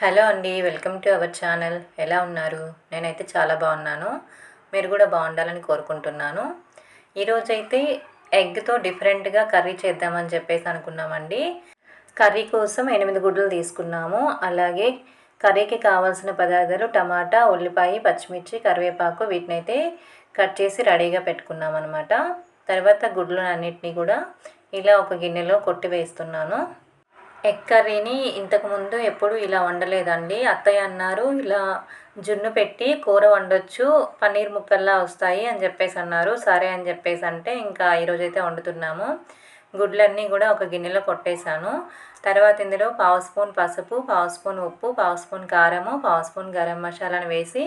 Hello అండి welcome to our channel. ఎలా ఉన్నారు? నేనైతే చాలా బాగున్నాను. మీరు కూడా బాగుండాలని కోరుకుంటున్నాను. ఈరోజైతే ఎగ్తో డిఫరెంట్గా కర్రీ చేద్దామని చెప్పేసి అనుకున్నామండి. కర్రీ కోసం ఎనిమిది గుడ్లు తీసుకున్నాము. అలాగే కర్రీకి కావాల్సిన పదార్థాలు టమాటా ఉల్లిపాయ పచ్చిమిర్చి కరివేపాకు వీటిని అయితే కట్ చేసి రెడీగా పెట్టుకున్నాం అనమాట తర్వాత గుడ్లు అన్నిటినీ కూడా ఇలా ఒక గిన్నెలో కొట్టి వేస్తున్నాను. ఎగ్ కర్రీని ఇంతకుముందు ఎప్పుడు ఇలా వండలేదండి. అత్తయ్య అన్నారు ఇలా జున్ను పెట్టి కూర వండొచ్చు పన్నీర్ ముక్కల్లా వస్తాయి అని చెప్పేసి అన్నారు. సరే అని చెప్పేసి అంటే ఇంకా ఈరోజైతే వండుతున్నాము. గుడ్లన్నీ కూడా ఒక గిన్నెలో కొట్టేశాను. తర్వాత ఇందులో పావు స్పూన్ పసుపు పావు స్పూన్ ఉప్పు పావు స్పూన్ కారము పావు స్పూన్ గరం మసాలాను వేసి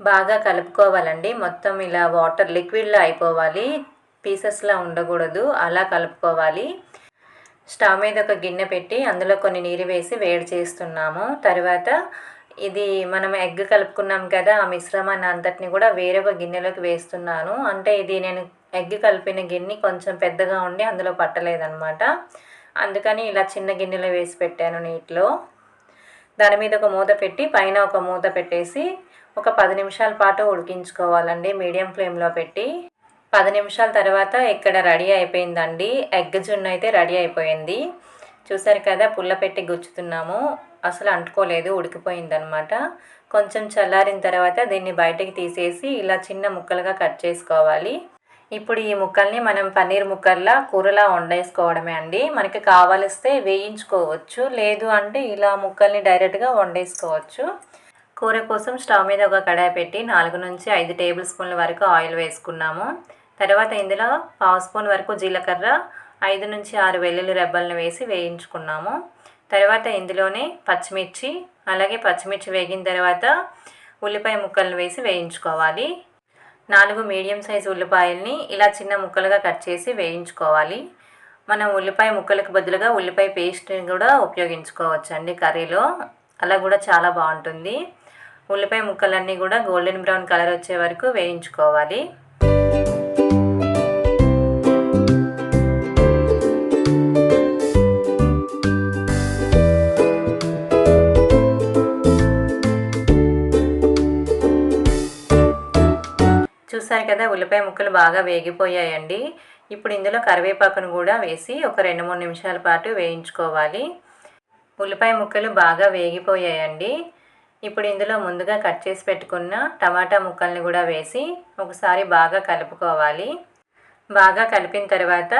బాగా కలుపుకోవాలండి. మొత్తం ఇలా వాటర్ లిక్విడ్లో అయిపోవాలి. పీసెస్లా ఉండకూడదు. అలా కలుపుకోవాలి. స్టవ్ మీద ఒక గిన్నె పెట్టి అందులో కొన్ని నీరు వేసి వేడి చేస్తున్నాము. తర్వాత ఇది మనం ఎగ్ కలుపుకున్నాం కదా ఆ మిశ్రమాన్ని అంతటిని కూడా వేరొక గిన్నెలోకి వేస్తున్నాను. అంటే ఇది నేను ఎగ్ కలిపిన గిన్నె కొంచెం పెద్దగా ఉండి అందులో పట్టలేదన్నమాట. అందుకని ఇలా చిన్న గిన్నెలో వేసి పెట్టాను నీటిలో. దాని మీద ఒక మూత పెట్టి పైన ఒక మూత పెట్టేసి ఒక పది నిమిషాల పాటు ఉడికించుకోవాలండి మీడియం ఫ్లేమ్లో పెట్టి. పది నిమిషాల తర్వాత ఇక్కడ రెడీ అయిపోయిందండి. ఎగ్ జున్ను అయితే రెడీ అయిపోయింది. చూసారు కదా పుల్ల పెట్టి గుచ్చుతున్నాము. అసలు అంటుకోలేదు ఉడికిపోయిందనమాట కొంచెం చల్లారిన తర్వాత దీన్ని బయటకి తీసేసి ఇలా చిన్న ముక్కలుగా కట్ చేసుకోవాలి. ఇప్పుడు ఈ ముక్కల్ని మనం పన్నీర్ ముక్కల్లా కూరలా వండేసుకోవడమే అండి. మనకి కావలిస్తే వేయించుకోవచ్చు లేదు అంటే ఇలా ముక్కల్ని డైరెక్ట్గా వండేసుకోవచ్చు. కూర కోసం స్టవ్ మీద ఒక కడాయి పెట్టి నాలుగు నుంచి ఐదు టేబుల్ స్పూన్ల వరకు ఆయిల్ వేసుకున్నాము. తర్వాత ఇందులో పావు స్పూన్ వరకు జీలకర్ర ఐదు నుంచి ఆరు వెల్లుల్లి రెబ్బలను వేసి వేయించుకున్నాము. తర్వాత ఇందులోనే పచ్చిమిర్చి అలాగే పచ్చిమిర్చి వేగిన తర్వాత ఉల్లిపాయ ముక్కలను వేసి వేయించుకోవాలి. నాలుగు మీడియం సైజు ఉల్లిపాయల్ని ఇలా చిన్న ముక్కలుగా కట్ చేసి వేయించుకోవాలి. మనం ఉల్లిపాయ ముక్కలకు బదులుగా ఉల్లిపాయ పేస్ట్ని కూడా ఉపయోగించుకోవచ్చండి కర్రీలో. అలా కూడా చాలా బాగుంటుంది. ఉల్లిపాయ ముక్కలన్నీ కూడా గోల్డెన్ బ్రౌన్ కలర్ వచ్చే వరకు వేయించుకోవాలి. చూసారు కదా ఉల్లిపాయ ముక్కలు బాగా వేగిపోయాయండి. ఇప్పుడు ఇందులో కరివేపాకును కూడా వేసి ఒక రెండు మూడు నిమిషాల పాటు వేయించుకోవాలి. ఉల్లిపాయ ముక్కలు బాగా వేగిపోయాయండి. ఇప్పుడు ఇందులో ముందుగా కట్ చేసి పెట్టుకున్న టమాటా ముక్కల్ని కూడా వేసి ఒకసారి బాగా కలుపుకోవాలి. బాగా కలిపిన తర్వాత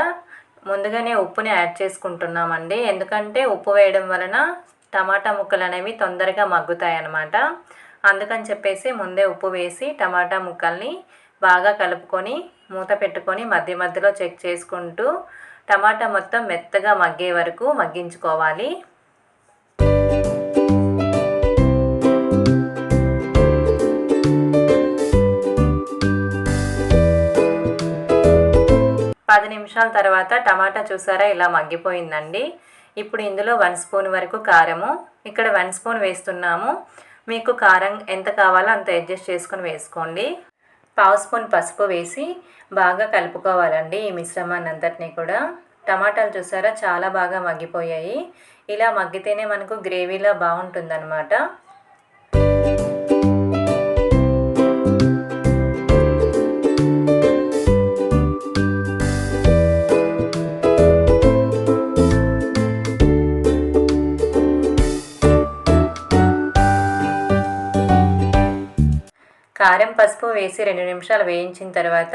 ముందుగానే ఉప్పుని యాడ్ చేసుకుంటున్నామండి. ఎందుకంటే ఉప్పు వేయడం వలన టమాటా ముక్కలు అనేవి తొందరగా మగ్గుతాయి అన్నమాట అందుకని చెప్పేసి ముందే ఉప్పు వేసి టమాటా ముక్కల్ని బాగా కలుపుకొని మూత పెట్టుకొని మధ్య మధ్యలో చెక్ చేసుకుంటూ టమాటా మొత్తం మెత్తగా మగ్గే వరకు మగ్గించుకోవాలి. పది నిమిషాల తర్వాత టమాటా చూసారా ఇలా మగ్గిపోయిందండి. ఇప్పుడు ఇందులో వన్ స్పూన్ వరకు కారము. ఇక్కడ వన్ స్పూన్ వేస్తున్నాము. మీకు కారం ఎంత కావాలో అంత అడ్జస్ట్ చేసుకొని వేసుకోండి. పావు స్పూన్ పసుపు వేసి బాగా కలుపుకోవాలండి ఈ మిశ్రమాన్ని అంతటినీ కూడా. టమాటాలు చూసారా? చాలా బాగా మగ్గిపోయాయి. ఇలా మగ్గితేనే మనకు గ్రేవీలా బాగుంటుందన్నమాట. కారం పసుపు వేసి రెండు నిమిషాలు వేయించిన తర్వాత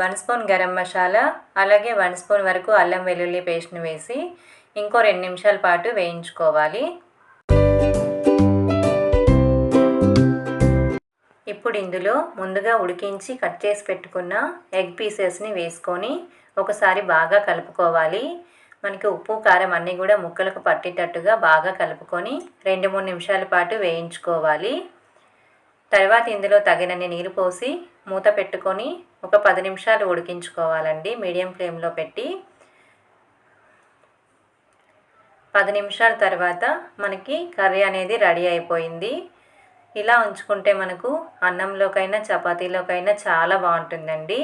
వన్ స్పూన్ గరం మసాలా అలాగే వన్ స్పూన్ వరకు అల్లం వెల్లుల్లి పేస్ట్ని వేసి ఇంకో రెండు నిమిషాల పాటు వేయించుకోవాలి. ఇప్పుడు ఇందులో ముందుగా ఉడికించి కట్ చేసి పెట్టుకున్న ఎగ్ పీసెస్ని వేసుకొని ఒకసారి బాగా కలుపుకోవాలి. మనకి ఉప్పు కారం అన్నీ కూడా ముక్కలకు పట్టేటట్టుగా బాగా కలుపుకొని రెండు మూడు నిమిషాల పాటు వేయించుకోవాలి. తర్వాత ఇందులో తగినన్ని నీరు పోసి మూత పెట్టుకొని ఒక పది నిమిషాలు ఉడికించుకోవాలండి. మీడియం ఫ్లేమ్లో పెట్టి పది నిమిషాల తర్వాత మనకి కర్రీ అనేది రెడీ అయిపోయింది. ఇలా ఉంచుకుంటే మనకు అన్నంలోకైనా చపాతీలోకైనా చాలా బాగుంటుందండి.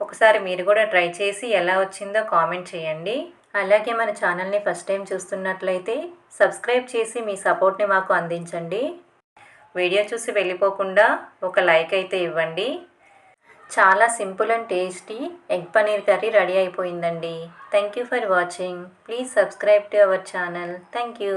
ఒకసారి మీరు కూడా ట్రై చేసి ఎలా వచ్చిందో కామెంట్ చేయండి. అలాగే మన ఛానల్ని ఫస్ట్ టైం చూస్తున్నట్లయితే సబ్స్క్రైబ్ చేసి మీ సపోర్ట్ని మాకు అందించండి. వీడియో చూసి వెళ్ళిపోకుండా ఒక లైక్ అయితే ఇవ్వండి. చాలా simple and tasty egg paneer curry ready అయిపోయిందండి. Thank you for watching please subscribe to our channel thank you